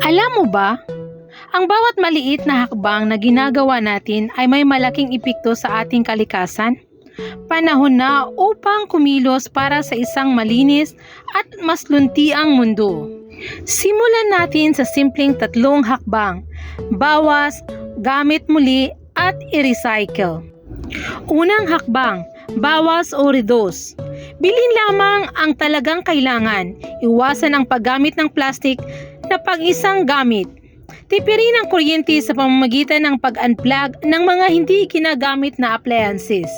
Alam mo ba, ang bawat maliit na hakbang na ginagawa natin ay may malaking epekto sa ating kalikasan. Panahon na upang kumilos para sa isang malinis at mas luntiang mundo. Simulan natin sa simpleng tatlong hakbang. Bawas, gamit muli, at i-recycle. Unang hakbang, bawas o reduce. Bilhin lamang ang talagang kailangan. Iwasan ang paggamit ng plastic na pag-isang gamit. Tipirin ang kuryente sa pamamagitan ng pag-unplug ng mga hindi ginagamit na appliances.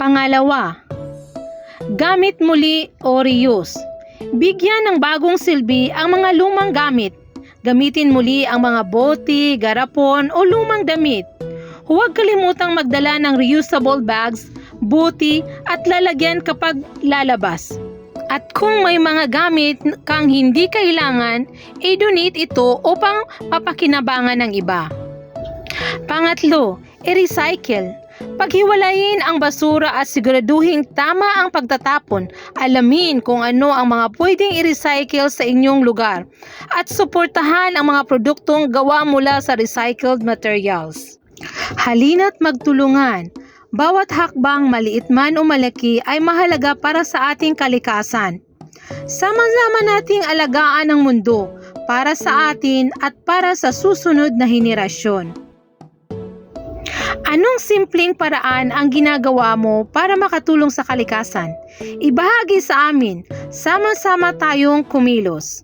Pangalawa, gamit muli o reuse. Bigyan ng bagong silbi ang mga lumang gamit. Gamitin muli ang mga bote, garapon o lumang damit. Huwag kalimutang magdala ng reusable bags, buti at lalagyan kapag lalabas. At kung may mga gamit kang hindi kailangan, i-donate ito upang mapakinabangan ng iba. Pangatlo, i-recycle. Paghiwalayin ang basura at siguraduhin tama ang pagtatapon. Alamin kung ano ang mga pwedeng i-recycle sa inyong lugar at suportahan ang mga produktong gawa mula sa recycled materials. Halina't magtulungan. Bawat hakbang maliit man o malaki ay mahalaga para sa ating kalikasan. Sama-sama nating alagaan ang mundo para sa atin at para sa susunod na henerasyon. Anong simpleng paraan ang ginagawa mo para makatulong sa kalikasan? Ibahagi sa amin. Sama-sama tayong kumilos.